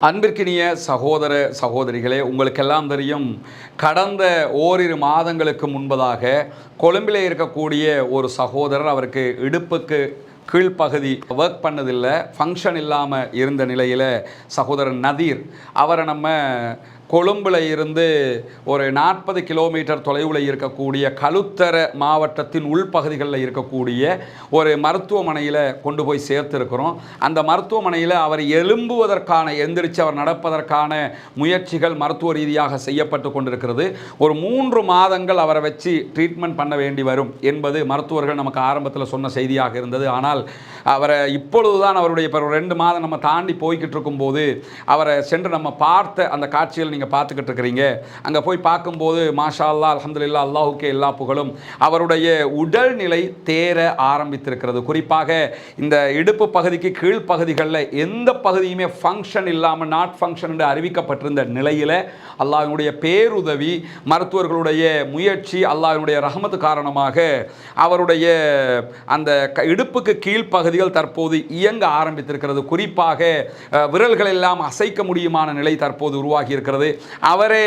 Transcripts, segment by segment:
அன்பிற்கினிய சகோதர சகோதரிகளே உங்களுக்கெல்லாம் தெரியும் கடந்த ஓரிரு மாதங்களுக்கு முன்பதாக கொழும்பிலே இருக்கக்கூடிய ஒரு சகோதரர் அவருக்கு இடுப்புக்கு கீழ்ப்பகுதி ஒர்க் பண்ணதில்லை ஃபங்க்ஷன் இல்லாமல் இருந்த நிலையில் சகோதரர் நதீர் அவரை நம்ம கொழும்பில் இருந்து ஒரு நாற்பது கிலோமீட்டர் தொலைவில் இருக்கக்கூடிய கழுத்தர மாவட்டத்தின் உள்பகுதிகளில் இருக்கக்கூடிய ஒரு மருத்துவமனையில் கொண்டு போய் சேர்த்துருக்கிறோம். அந்த மருத்துவமனையில் அவர் எழும்புவதற்கான எந்திரிச்சு அவர் நடப்பதற்கான முயற்சிகள் மருத்துவ ரீதியாக செய்யப்பட்டு கொண்டிருக்கிறது. ஒரு மூன்று மாதங்கள் அவரை வச்சு ட்ரீட்மெண்ட் பண்ண வேண்டி வரும் என்பது மருத்துவர்கள் நமக்கு ஆரம்பத்தில் சொன்ன செய்தியாக இருந்தது. ஆனால் அவரை இப்பொழுதுதான் அவருடைய இப்போ ரெண்டு மாதம் நம்ம தாண்டி போய்கிட்டு இருக்கும்போது அவரை சென்று நம்ம பார்த்த அந்த காட்சிகள் நீங்கள் பார்த்துக்கிட்டு இருக்கிறீங்க. அங்கே போய் பார்க்கும்போது மாஷா அல்லா அலமதுல்லா அல்லாஹுக்கே எல்லா புகழும். அவருடைய உடல்நிலை தேர ஆரம்பித்திருக்கிறது. குறிப்பாக இந்த இடுப்பு பகுதிக்கு கீழ்ப்பகுதிகளில் எந்த பகுதியுமே ஃபங்க்ஷன் இல்லாமல் நாட் ஃபங்க்ஷன் என்று அறிவிக்கப்பட்டிருந்த நிலையில் அல்லாஹினுடைய பேருதவி மருத்துவர்களுடைய முயற்சி அல்லாஹினுடைய ரஹமத்து காரணமாக அவருடைய அந்த க- இடுப்புக்கு கீழ்ப்பகுதிகள் தற்போது இயங்க ஆரம்பித்திருக்கிறது. குறிப்பாக விரல்கள் எல்லாம் அசைக்க முடியுமான நிலை தற்போது உருவாகி இருக்கிறது. அவரே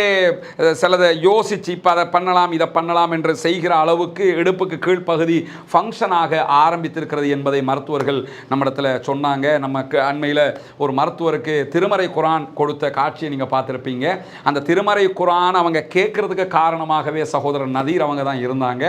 சிலதை யோசித்து இப்போ அதை பண்ணலாம் இதை பண்ணலாம் என்று செய்கிற அளவுக்கு இடுப்புக்கு கீழ்ப்பகுதி ஃபங்க்ஷனாக ஆரம்பித்திருக்கிறது என்பதை மருத்துவர்கள் நம்மிடத்தில் சொன்னாங்க. நமக்கு அண்மையில் ஒரு மருத்துவருக்கு திருமறை குரான் கொடுத்த காட்சியை நீங்கள் பார்த்துருப்பீங்க. அந்த திருமறை குரான் அவங்க கேட்குறதுக்கு காரணமாகவே சகோதரர் நதீர் அவங்க தான் இருந்தாங்க.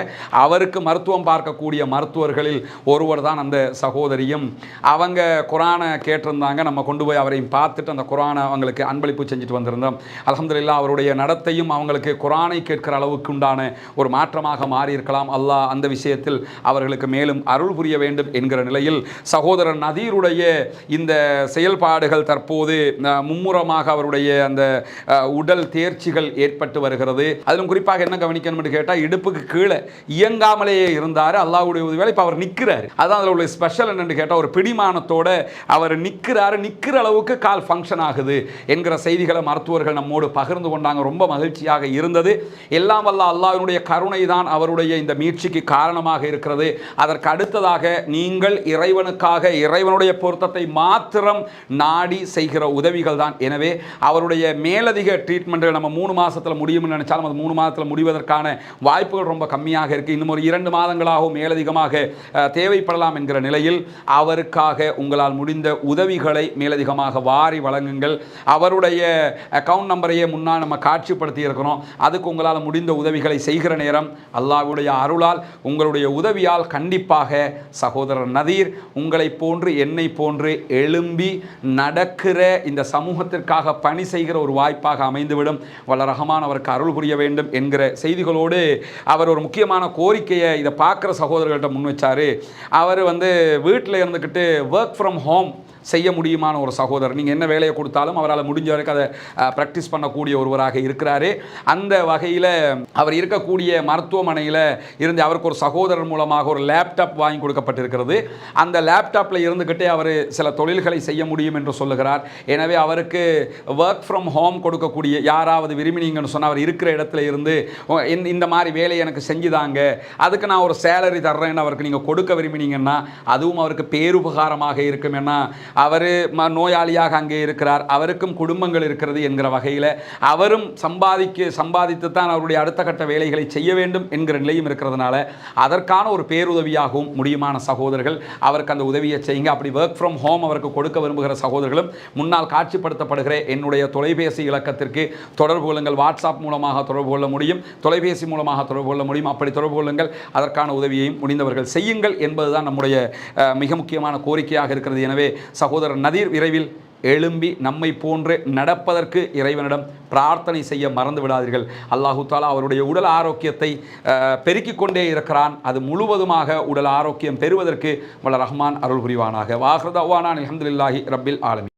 அவருக்கு மருத்துவம் பார்க்கக்கூடிய மருத்துவர்களில் ஒருவர் தான் அந்த சகோதரியும். அவங்க குரானை கேட்டிருந்தாங்க. நம்ம கொண்டு போய் அவரையும் பார்த்துட்டு அந்த குரானை அவங்களுக்கு அன்பளிப்பு செஞ்சுட்டு வந்திருந்தோம். அலமதுல்லா அவருடைய நடத்தையும் அவங்களுக்கு குரானை கேட்கிற அளவுக்கு உண்டான ஒரு மாற்றமாக மாறியிருக்கலாம். அல்லாஹ் அந்த விஷயத்தில் அவர்களுக்கு மேலும் அருள் புரிய வேண்டும் என்கிற நிலையில் சகோதரர் நதீருடைய இந்த செயல்பாடுகள் தற்போது மும்முரமாக அவருடைய அந்த உடல் தேர்ச்சிகள் ஏற்பட்டு வருகிறது. அதிலும் குறிப்பாக என்ன கவனிக்கணும்னு கேட்டால் இடுப்புக்கு கீழே இயங்காமலேயே இருந்தார். அல்லாஹ்வுடைய உதவியால் இப்போ அவர் நிற்கிறார் அதான் அதில் உள்ள ஸ்பெஷல் என்னென்னு கேட்டால் ஒரு பிடிமானத்தோடு அவர் நிற்கிறாரு நிற்கிற அளவுக்கு கால் ஃபங்க்ஷன் ஆகுது என்கிற செய்திகளை மருத்துவர்கள் நம்மோடு பகிர்ந்து கொண்டாங்க. ரொம்ப மகிழ்ச்சியாக இருந்தது. எல்லாம் வல்ல அல்லாவினுடைய கருணை தான் அவருடைய இந்த மீட்சிக்கு காரணமாக இருக்கிறது. அதற்கு அடுத்ததாக நீங்கள் இறைவனுக்காக இறைவனுடைய பொருத்தத்தை மாத்திரம் நாடி செய்கிற உதவிகள் தான். எனவே அவருடைய மேலதிக ட்ரீட்மெண்ட்டுகள் நம்ம மூணு மாதத்தில் முடியும்னு நினைச்சாலும் அது மூணு மாதத்தில் முடிவதற்கான வாய்ப்புகள் ரொம்ப கம்மியாக இருக்குது இன்னும் ஒரு இரண்டு மாதங்களாகவும் மேலதிகமாக தேவைப்படலாம் என்கிற நிலையில் அவருக்காக உங்களால் முடிந்த உதவிகளை மேலதிகமாக வாரி வழங்குங்கள். அவருடைய அக்கவுண்ட் பரம்பரையை முன்னால் நம்ம காட்சிப்படுத்தி இருக்கிறோம். அதுக்கு உங்களால் முடிந்த உதவிகளை செய்கிற நேரம் அல்லாவுடைய அருளால் உங்களுடைய உதவியால் கண்டிப்பாக சகோதரர் நதீர் உங்களை போன்று என்னை போன்று எழும்பி நடக்கிற இந்த சமூகத்திற்காக பணி செய்கிற ஒரு வாய்ப்பாக அமைந்துவிடும். வல்ல ரஹமான் அவருக்கு அருள் புரிய வேண்டும் என்கிற செய்திகளோடு அவர் ஒரு முக்கியமான கோரிக்கையை இதை பார்க்குற சகோதரர்கள்ட்ட முன் வச்சார். அவர் வந்து வீட்டில் இருந்துக்கிட்டு ஒர்க் ஃப்ரம் ஹோம் செய்ய முடியுமான ஒரு சகோதரர். நீங்கள் என்ன வேலையை கொடுத்தாலும் அவரால் முடிஞ்ச வரைக்கும் அதை ப்ராக்டிஸ் பண்ணக்கூடிய ஒருவராக இருக்கிறாரு. அந்த வகையில் அவர் இருக்கக்கூடிய மருத்துவமனையில் இருந்து அவருக்கு ஒரு சகோதரர் மூலமாக ஒரு லேப்டாப் வாங்கி கொடுக்கப்பட்டிருக்கிறது. அந்த லேப்டாப்பில் இருந்துக்கிட்டே அவர் சில தொழில்களை செய்ய முடியும் என்று சொல்லுகிறார். எனவே அவருக்கு ஒர்க் ஃப்ரம் ஹோம் கொடுக்கக்கூடிய யாராவது விரும்பினீங்கன்னு சொன்னால் அவர் இருக்கிற இடத்துல இருந்து இந்த- இந்த மாதிரி வேலையை எனக்கு செஞ்சுதாங்க அதுக்கு நான் ஒரு சேலரி தர்றேன்னு அவருக்கு நீங்கள் கொடுக்க விரும்பினீங்கன்னா அதுவும் அவருக்கு பேருபகாரமாக இருக்கும். ஏன்னா அவர் நோயாளியாக அங்கே இருக்கிறார். அவருக்கும் குடும்பங்கள் இருக்கிறது என்கிற வகையில் அவரும் சம்பாதிக்க சம்பாதித்து தான் அவருடைய அடுத்த கட்ட வேலைகளை செய்ய வேண்டும் என்கிற நிலையும் இருக்கிறதுனால அதற்கான ஒரு பேருதவியாகவும் முடியுமான சகோதரர்கள் அவருக்கு அந்த உதவியை செய்யுங்க. அப்படி ஒர்க் ஃப்ரம் ஹோம் அவருக்கு கொடுக்க விரும்புகிற சகோதரர்களும் முன்னால் காட்சிப்படுத்தப்படுகிற என்னுடைய தொலைபேசி இலக்கத்திற்கு தொடர்பு கொள்ளுங்கள். வாட்ஸ்அப் மூலமாக தொடர்பு கொள்ள முடியும். தொலைபேசி மூலமாக தொடர்பு கொள்ள முடியும். அப்படி தொடர்பு கொள்ளுங்கள். அதற்கான உதவியையும் முடிந்தவர்கள் செய்யுங்கள் என்பதுதான் நம்முடைய மிக முக்கியமான கோரிக்கையாக இருக்கிறது. எனவே சகோதரர் நதீர் விரைவில் எழும்பி நம்மை போன்று நடப்பதற்கு இறைவனிடம் பிரார்த்தனை செய்ய மறந்து விடாதீர்கள். அல்லாஹு தாலா அவருடைய உடல் ஆரோக்கியத்தை பெருக்கிக் கொண்டே இருக்கிறான். அது முழுவதுமாக உடல் ஆரோக்கியம் பெறுவதற்கு வல்ல ரஹ்மான் அருள் புரிவானாக வாஹ்ரதவானான் அஹமதுல்லாஹி ரப்பில் ஆலமி